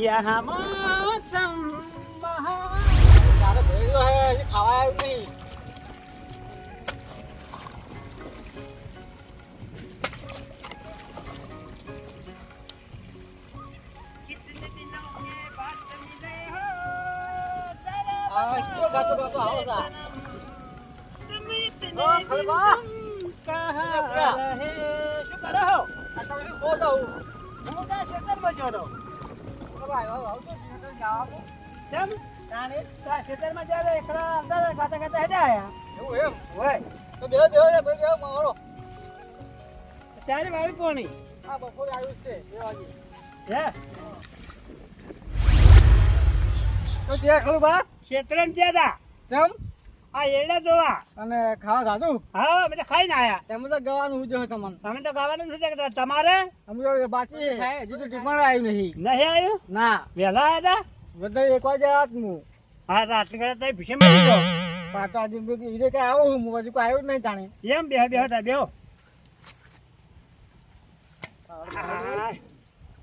dạ hà mơ trăm nó bự rồi ha cái thảo ai đi. Hãy subscribe cho kênh Ghiền Mì Gõ Để không bỏ lỡ những video hấp dẫn Caraca! Cadê o Ô, não! Não dá, chegando, meu ત્યારે વાળી પોણી. આ બપોરે આવ્યું જ છે બે વાગે હે? તો ત્યાં ખરું બા ખેતરમાં ગયા તા. ચમ આ એડા જોવા. અને ખાવા ખાધું? હા, અમે તો ખાઈને આયા. તેમ તો ગવાનું ઉજો તમને. તમે તો ગાવાનું શું છે કે તમારે? અમે તો બાકી છે. હજી તો ટીપણ આવ્યું નહીં. નહીં આવ્યું? ના. વેલા આવ્યા બધા એક વાગે આત હું. હા રાત આટલી તો ભીષે મળી ગયો. પાટો હજી બીજે કઈ આવો હું હજુ કોઈ આવ્યું નહીં જાણે એમ બે બે હતા બેહો. હા.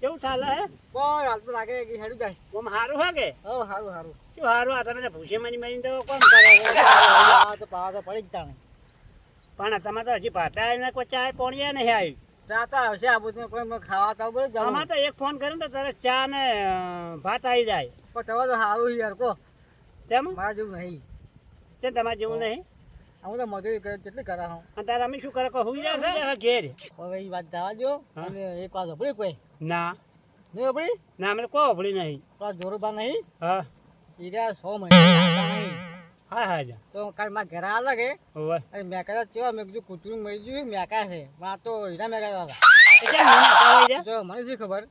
કેવું ચાલે હે? કોઈ હાલ તો લાગે કે હેડું જાય. કોમ હારું હે કે? હો સારું હારું. કે હારું? આ તમે ભૂસે મની મની તો કોણ કરે? આ તો પાવા તો પડી જ જાણે પણ તમે તો હજી પાતા ને કોઈ ચાય પોણીએ નહીં આવી. જાતા આવશે આ બધું કોઈ ખાવા તો બોલ આમાં તો એક ફોન કરે ને તો તરત ચા ને ભાત આવી જાય. પણ તમે તો સારું યાર કો. તેમ? મારા જેવું નહીં. તે તમારે જેવું નહીં? હું તો મજૂરી કરે કેટલી કરા હું અત્યારે તારે અમે શું કરે? કોઈ હુઈ છે? ઘેર. હવે એ વાત જવા દો અને એક વાત હપડી કોઈ? ના. નહીં હપડી ના અમે કોઈ હોભળી નહીં. તો જોરુબા નહીં? હા. ઈરા સો મહિના હા હા જા. તો કાલ મારા ઘરે આ લાગે. અને મેકા ચેવા મેં કીધું કૂતરું મરી ગયું મેકા છે. આ તો હીરા મેકા હતા. જો? મને શી ખબર?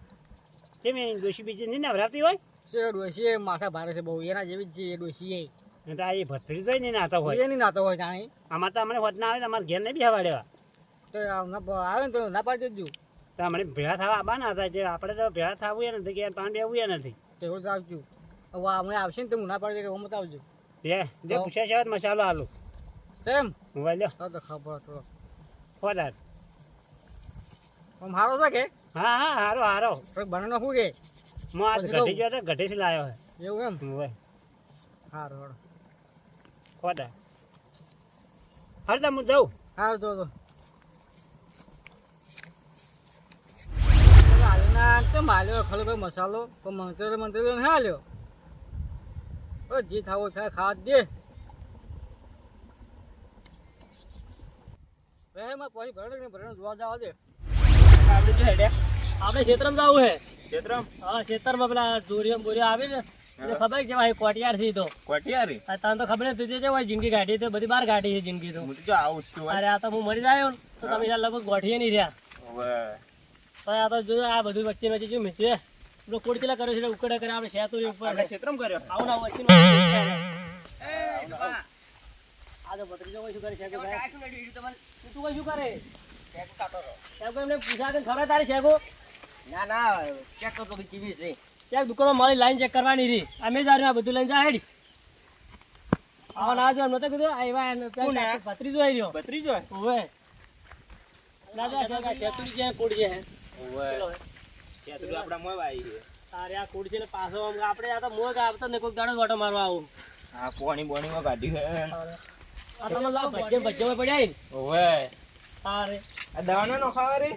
કેમ એ ડોશી બીજી નહીં નવરાતી હોય? છે ડોશી એ માથા ભારે છે બહુ એના જેવી જ છે એ ડોશી એ ને આ એ ભત્રી જોઈ નહીં નાતા હોય. એ નહીં નાતો હોય જાણી. આમાં તો અમને હોત ના આવે તો અમારે ઘેર નહીં બેહવા દેવા. તો આવે ને તો ના પાડી દેજો. તો અમને ભેળા થવા આવવાના હતા જે આપણે તો ભેળા થવું એ નથી કે પાંડે આવવું એ નથી. તો એવું જ આવજો. હવે હમણાં આવશે ને તો હું ના પાડી દે ઓમ આવજો. જે હા. પૂછ્યા છે મસાલો આલુ. સેમ? મોબાઈલ લ્યો. તો તો ખબર થોડો. આમ હારો છે કે? હા હા હારો હારો. બનાનો શું કે? હું પછી ગઢી. ગયો તો ગઢીથી લાવ્યો એવું એમ? હે હારો હારું હારું. હાલ તો હું જાઉં. હારું તો તો કેમ હાલ્યો? ખલો ભાઈ મસાલો? પણ મંત્ર મંત્ર ને હાલ્યો? ઓ જે ખાવો થાય ખાવા દે. પછી ભરણ ને ભરણ જોવા જવા દે. આપણે જો હેડે. આપણે ક્ષેત્રમાં જવું હે. ક્ષેત્રમ? હા ક્ષેત્રમાં પેલા જોરિયમ બોરિયા આવે ને ખબર છે ભાઈ કોટિયાર છે તો. કોટિયારી આ તને તો ખબર નથી છે ભાઈ જિંદગી કાઢી તો બધી બાર કાઢી છે જિંદગી તો. હું તો આવું છું અરે આ તો હું મરી જાયો તો તમે યાર લગભગ ગોઠીએ નહીં રહ્યા. હવે. આ તો જો આ બધું વચ્ચે વચ્ચે જો મેચે પેલો કોડચીલા કર્યો છે ઉકડે કરે આપણે શેતો ઉપર. ક્ષેત્રમ કર્યો? આવું ના વચ્ચે આ તો ભત્રીજો કોઈ શું કરે છે ભાઈ? તું તું કોઈ શું કરે? શેકો એમને પૂછા કે ખબર તારી શેકો? ના ના ચેક કરતો કે કેવી છે ક્યાંક દુકાનમાં મારી લાઈન ચેક કરવાની રહી. અમે જ આ બધું લઈને જા હેડી. આવા ના જો નતો કીધું આવ્યા એને પેલા ભત્રીજો આવી રહ્યો. ભત્રીજો ઓવે. ના જા છેતરી જે કોડ છે? ચલો હવે. ક્ષેત્ર આપડા મોય આવી છે તારે આ કોડ છે ને પાછો આમ આપણે આ તો મોગ આવતો ને કોઈ દાડો ગોટો મારવા આવું. હા પોણી બોણી માં કાઢ્યું હે આ તમે લાવ ભજ્જે ભજ્જે પડ્યા ઓવે. તારે આ દવાનો નો ખાવા રે?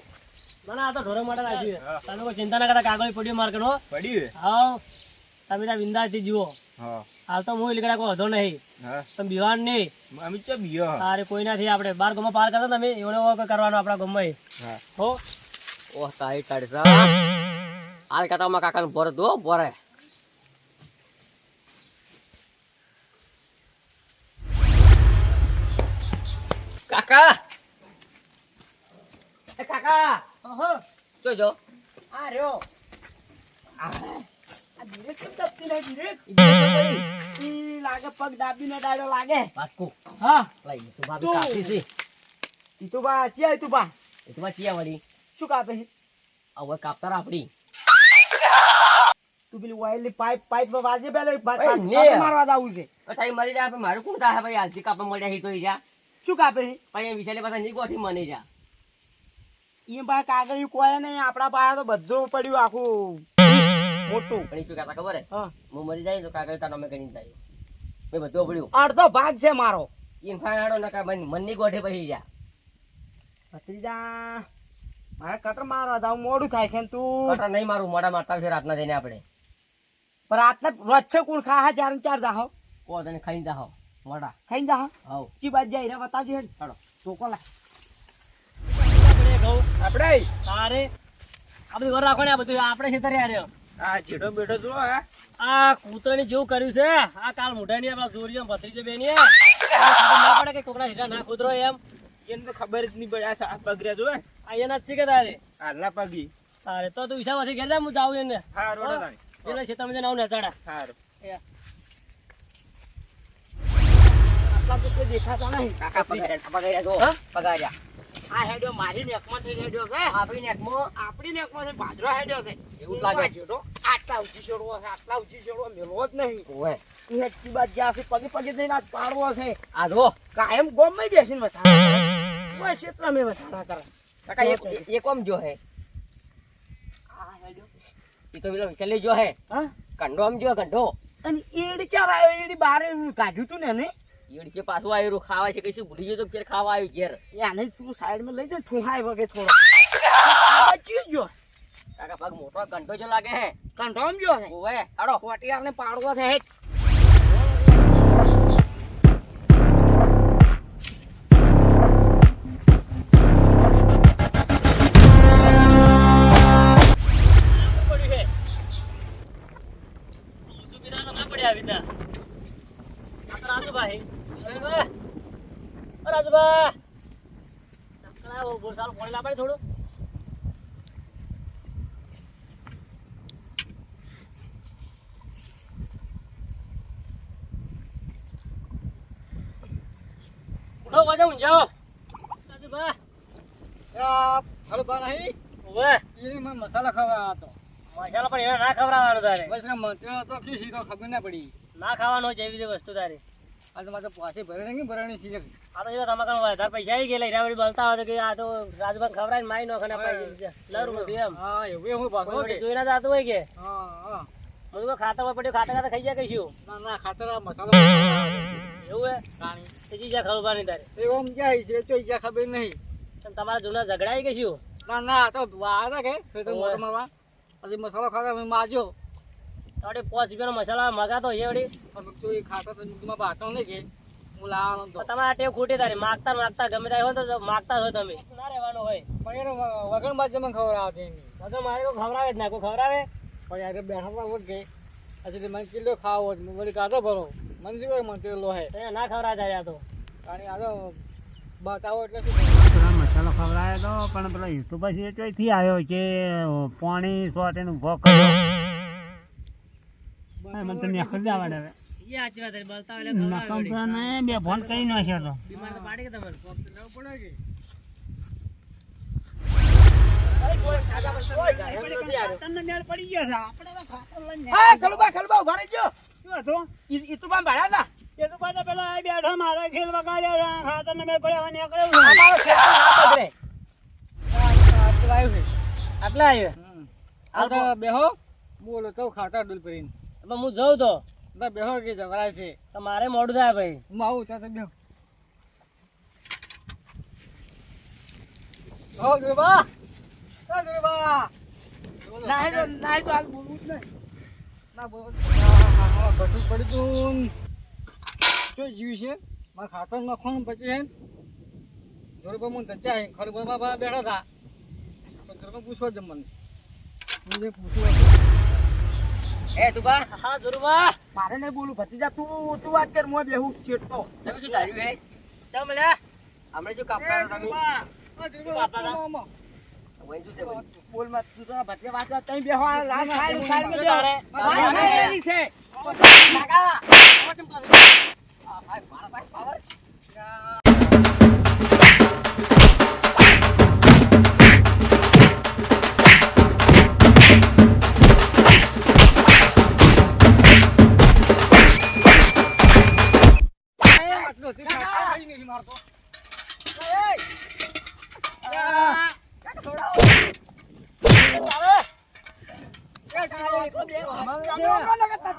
ના ના આ તો ઢોરો માટે રાખ્યું છે. તમે કોઈ ચિંતા ના કરતા કાગળ પડ્યો માર્કેટ હો. પડ્યું હા તમે ત્યાં બિંદાસથી જુઓ. હાલ તો હું લીકડા કોઈ વધો નહીં. હા. તમે બીવાન નહીં. અમે ચો બીયો તારે કોઈ નથી આપણે. બાર ગમો પાર કરતા તમે એવડો કરવાનો આપણા ગમે હો. ઓહ તારી કાઢી હાલ કાતામાં કાકાનું ભર દો ભરે. કાકા! એ જો. જોજો આ રહ્યો. આ કેમ દબતી નહીં ધીરે ઈ લાગે પગ દાબીને ડાડો લાગે. પાકું હા. લઈ તું ભાભી કાપી છે. ઈ તો બા ચિયા તું બા. એ તો ચિયા વળી. શું કાપે? હવે કાપતા આપડી તું પેલી ઓઇલની પાઇપ પાઇપ વાજે પેલો ને. મારવા જાવું છે. તારી મરી જાય મારું કોણ થાય? ભાઈ હાલથી કાપા મળ્યા હી તો ઈ જા. શું કાપે? પછી વિચારે પાછા ની ગોઠી મને જા. ઈ ભાઈ કાગળ કોઈ નહીં આપણા પાસે તો બધું પડ્યું આખું. મોટું. પણ શું કહેતા ખબર હે? હા. મરી જાય તો કાકા તાર અમે કરીને જાય મેં બધું પડ્યું અડધો ભાગ છે મારો. ઈન આડો નકા મન મનની ગોઠે પછી જા. ભત્રીજા મારે કટર મારવા જાવ મોડું થાય છે ને તું. કટર નહીં મારું મોડા મારતા છે રાતના જઈને આપણે. પણ રાતના રોજ છે કોણ ખા ચાર ચાર જાહો કો તને ખાઈ જાહો મોડા ખાઈ જાહો હાવ. ચી બાજ જાય રે બતાવજે હેડ. ચોકો લા આપણે આપણે તારે? આ બધું રાખો ને આ બધું. આપણે ખેતરે આવ્યો આ ચીડો બેઠો જો આ કૂતરાની જેવું કર્યું છે. આ કાલ મોઢાની આપણા જોરીઓ ભત્રીજો બેની ના પડે કે કોકના હીરા ના કૂતરો એમ. એને તો ખબર જ નહીં પડે. આ જો આ એના જ છે કે તારે? હાલના પગી. તારે તો તું ઘેર જા હું જાઉં એને. હા? રોડો. એટલે ખેતરમાં જઈને આવું ને ચાડા આટલા તો દેખાતા નહીં કાકા પગાર્યા પગાર્યા જો પગાર્યા. આ હેડ્યો મારી નેકમાં થઈ હેડ્યો છે. આપણી નેકમાં? આપણી નેકમાં છે બાજરો હેડ્યો છે. એવું આટલા ઊંચી છોડવો છે આટલા ઉચી છોડવો મેળવો જ નહીં. ઓવે. એ બાદ જ્યાં છે પગે પગે જઈને આજ પાડવો છે આ જો. કાયમ ગોમમાં બેસીને વસાડા કોઈ ક્ષેત્ર મેં વસાડા કરે. કાકા એક એક ઓમ જો હે. આ હેડ્યો. એ તો પેલો વિચારી જો હે. હા? કંડો આમ જો કંડો અને એડી ચાર આવ્યો એડી બારે કાઢ્યું તું ને એને? ઈડ કે પાછું આવ્યું ખાવા છે કઈશું? ભૂલી ગયો તો ઘેર ખાવા આવ્યું ઘેર. જ તું સાઈડમાં લઈ જા ઠુહાય વગે થોડો. બચી જો કાકા પગ મોટો કંટો જો લાગે હે. કંઠોમ જો છે ઓવે હાડો. કોટિયારને પાડવો છે હેડ ઉઠો પાછા ઊંઝાઓ. રાજુભા. હાલો બા નહીં. ઉભે. એ મને મસાલા ખાવા હતો મસાલા પણ એને ના ખવડાવવાનો તારે. બસ આ મંત્રી તો શું શીખો ખબર ના પડી. ના ખાવાનો એવી રીતે વસ્તુ તારે. આ તો મારે પાસે ભરે નહીં ભરણી શીખે આ તો જો તમે કણ વધારે પૈસા આવી ગયા હીરા વળી બોલતા હોય કે આ તો રાજભાઈ મારી નોખે ના પૈસા લરું એમ. હા એવું એવું ભાગો કોઈ કે. વળી જોઈ ના જાતું હોય કે? હા હા. મને ખાતા હોય પડ્યું ખાતા ખાતા ખાઈ જાય કહીશું ના ના ખાતર મસાલો એવું હે? જા ખબર તારે? એ ઓમ જાય છે? તો ઈજા ખબર નહીં. તને તમારા જૂના ઝઘડાઈ શું ના ના આ તો વા હતા કે. ખેતર ઓવે. પછી મસાલો ખાતા મેં થોડી પાંચ રૂપિયાનો મસાલા મગાતો એ વળી? પણ તો એ ખાતા તો દૂધમાં બાટો નહીં કે. હું લાવવાનો તો. તો તમારા ટેવ ખોટી તારી. માગતા માગતા ગમે ત્યાં હોય તો માગતા હોય તમે. ના રહેવાનું હોય. પણ એનો વગર મને ખબર આવતી એની. વગર મારે કોઈ ખવડાવે જ ના. કોઈ ખવડાવે પણ યાર બેઠા હતા વગ ગઈ પછી મને કિલો ખાવો મેં વળી કાઢો ભરો. મને ના જાય તો. કારણ આ તો બતાવો એટલે શું મસાલો ખવડાયો તો પણ પેલો યુટ્યુબ પછી એ ચોથી આવ્યો કે પાણી સોટેનું ઊભો કર્યો. મને હવે. છે, બે ફોન કરી નાખ્યો તો. બીમાર તો પાડી કે તમને તમને મેળ પડી ગયો બેહો. બોલો તો ખાતા ડૂલ કરીને હું જઉં તો. બેહો કે જવરાય છે? તો મારે મોડું થાય ભાઈ. હું આવું ત્યાં તો બેહો. જ બધું પડી તું શું જીવી છે મારે ખાતર નાખવાનું પછી ધ્રુવા મને ધચ્ચા હે ખરું બા બેઠા હતા તો ધ્રુવા પૂછવા જ મને જે એ તું બા હા જરૂર મારે નહીં બોલું ભતીજા તું તું વાત કર મોં બેહું છેટતો તમે શું ધાર્યું હે મળ્યા હમણાં જો ધ્રુવા બાપા. વહી શું છે વહી? બોલમાં તું તો ભત્રીજા વાત કર તઈ બેહો લાલ સાઈડ સાઈડમાં તારે. બેહો ખાઈ છે કાકા આ ભાઈ મારા ભાઈ પાવર મારતો કાકા તમે એકલો બે હમણાં ને કે ત- તમે મારી વાત તો ભાઈ, પછી વાત તમે મારી વાત તો ભાઈ, મારી વાત તો ભાઈ. મારી વાત તો ભાઈ. શું એ ભરે પેલા તમે પત્તા મારી મારે મારો.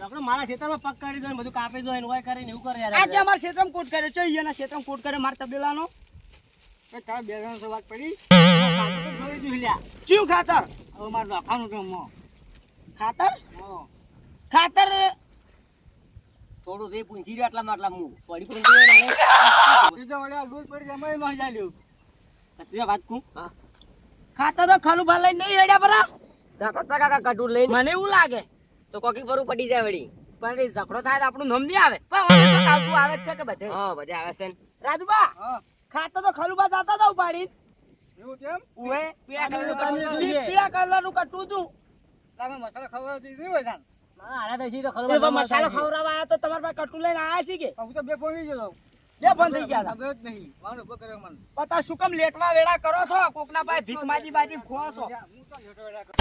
આપણે મારા ખેતરમાં પગ કરી દો બધું કાપી દો ને હોય કરીને એવું કરે યાર આજે અમારા ક્ષેત્રમાં કોટ કરે છે એના ક્ષેત્રમાં કોટ કરે મારા તબેલાનો. તારા બે જણ વાત પડી. ખાતર તો. ચિયું ખાતર? હવે મારે મો. ખાતર? ખાતર? થોડું રહ્યો આટલા માટલા હું પડી પડી પડી. વાત ખાતર ખાલું ભાલ લઈને નહીં હેડ્યા પરા. ઝાકળતા કાકા કટુર લઈને. મને એવું લાગે. તો કોકી ફરું પડી જાય વળી. પણ એ ઝઘડો થાય તો આપણું નમ નહીં આવે. પણ આવતું આવે છે કે બધે? હા બધા આવે છે. રાજુબા! હા. ખાતર તો ખાલું ભા જતા હતા ઉપાડી એવું છે એમ? ઉવે પીળા કલરનું કટું જોઈએ. પીળા કલરનું કટું તું તમે મસાલા ખવડાવવા દીધી હોય જાન મારા હારા તો ખરો એ મસાલો. ખવડાવવા આવ્યો તો તમારા પાસે કટું લઈને આવ્યા છે કે? હું તો બે પોણી ગયો બે બંધ થઈ ગયા. ખબર જ નહીં. મારું ઊભો કર્યો મને. પતા શું કમ લેટવા વેડા કરો છો? કોકના પાસે ભીખ માજી બાજી ખો છો? હું તો લેટો વેડા કરું.